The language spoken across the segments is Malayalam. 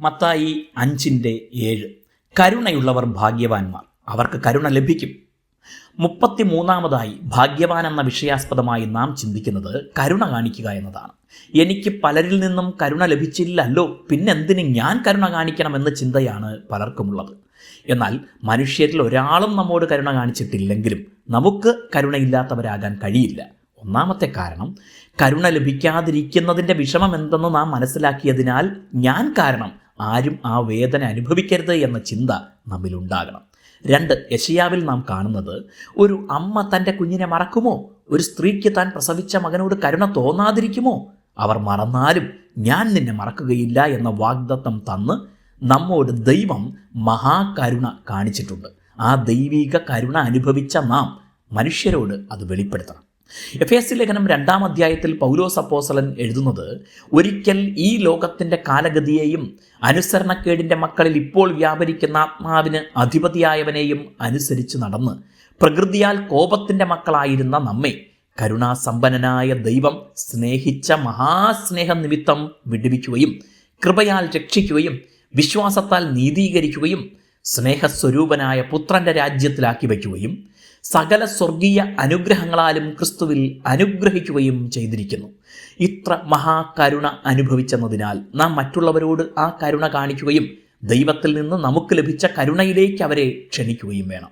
മത്തായി അഞ്ചിന്റെ ഏഴ്. കരുണയുള്ളവർ ഭാഗ്യവാന്മാർ. അവർക്ക് കരുണ ലഭിക്കും. മുപ്പത്തിമൂന്നാമതായി ഭാഗ്യവാൻ എന്ന വിഷയാസ്പദമായി നാം ചിന്തിക്കുന്നത് കരുണ കാണിക്കുക എന്നതാണ്. എനിക്ക് പലരിൽ നിന്നും കരുണ ലഭിച്ചില്ലല്ലോ. പിന്നെന്തിന് ഞാൻ കരുണ കാണിക്കണം എന്ന ചിന്തയാണ് പലർക്കുമുള്ളത്. എന്നാൽ മനുഷ്യരിൽ ഒരാളും നമ്മോട് കരുണ കാണിച്ചിട്ടില്ലെങ്കിലും നമുക്ക് കരുണയില്ലാത്തവരാകാൻ കഴിയില്ല. ഒന്നാമത്തെ കാരണം കരുണ ലഭിക്കാതിരിക്കുന്നതിന്റെ വിഷമം എന്തെന്ന് നാം മനസ്സിലാക്കിയതിനാൽ ഞാൻ കാരണം ആരും ആ വേദന അനുഭവിക്കരുത് എന്ന ചിന്ത നമ്മിലുണ്ടാകണം. രണ്ട് യശയാവിൽ നാം കാണുന്നത് ഒരു അമ്മ തന്റെ കുഞ്ഞിനെ മറക്കുമോ? ഒരു സ്ത്രീക്ക് താൻ പ്രസവിച്ച മകനോട് കരുണ തോന്നാതിരിക്കുമോ? അവർ മറന്നാലും ഞാൻ നിന്നെ മറക്കുകയില്ല എന്ന വാഗ്ദത്തം തന്ന് നമ്മോട് ദൈവം മഹാകരുണ കാണിച്ചിട്ടുണ്ട്. ആ ദൈവിക കരുണ അനുഭവിച്ച നാം മനുഷ്യരോട് അത് വെളിപ്പെടുത്തണം. എഫ് എസ് സി ലേഖനം രണ്ടാം അധ്യായത്തിൽ പൗലോസ് അപ്പോസലൻ എഴുതുന്നത് ഒരിക്കൽ ഈ ലോകത്തിന്റെ കാലഗതിയെയും അനുസരണക്കേടിന്റെ മക്കളിൽ ഇപ്പോൾ വ്യാപരിക്കുന്ന ആത്മാവിന് അധിപതിയായവനെയും അനുസരിച്ച് നടന്ന് പ്രകൃതിയാൽ കോപത്തിന്റെ മക്കളായിരുന്ന നമ്മെ കരുണാസമ്പന്നനായ ദൈവം സ്നേഹിച്ച മഹാസ്നേഹ നിമിത്തം വിടുവിക്കുകയും കൃപയാൽ രക്ഷിക്കുകയും വിശ്വാസത്താൽ നീതീകരിക്കുകയും സ്നേഹസ്വരൂപനായ പുത്രന്റെ രാജ്യത്തിലാക്കി വയ്ക്കുകയും സകല സ്വർഗീയ അനുഗ്രഹങ്ങളാലും ക്രിസ്തുവിൽ അനുഗ്രഹിക്കുകയും ചെയ്തിരിക്കുന്നു. ഇത്ര മഹാകരുണ അനുഭവിച്ചെന്നതിനാൽ നാം മറ്റുള്ളവരോട് ആ കരുണ കാണിക്കുകയും ദൈവത്തിൽ നിന്ന് നമുക്ക് ലഭിച്ച കരുണയിലേക്ക് അവരെ ക്ഷണിക്കുകയും വേണം.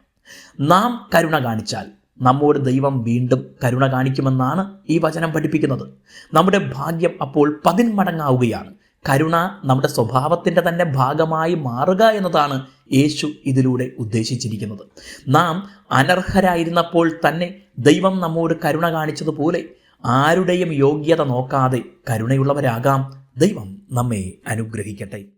നാം കരുണ കാണിച്ചാൽ നമ്മോട് ദൈവം വീണ്ടും കരുണ കാണിക്കുമെന്നാണ് ഈ വചനം പഠിപ്പിക്കുന്നത്. നമ്മുടെ ഭാഗ്യം അപ്പോൾ പതിന്മടങ്ങാവുകയാണ്. കരുണ നമ്മുടെ സ്വഭാവത്തിന്റെ തന്നെ ഭാഗമായി മാറുക എന്നതാണ് യേശു ഇതിലൂടെ ഉദ്ദേശിച്ചിരിക്കുന്നത്. നാം അനർഹരായിരുന്നപ്പോൾ തന്നെ ദൈവം നമ്മോട് കരുണ കാണിച്ചതുപോലെ ആരുടെയും യോഗ്യത നോക്കാതെ കരുണയുള്ളവരാകാം ദൈവം നമ്മെ അനുഗ്രഹിക്കട്ടെ.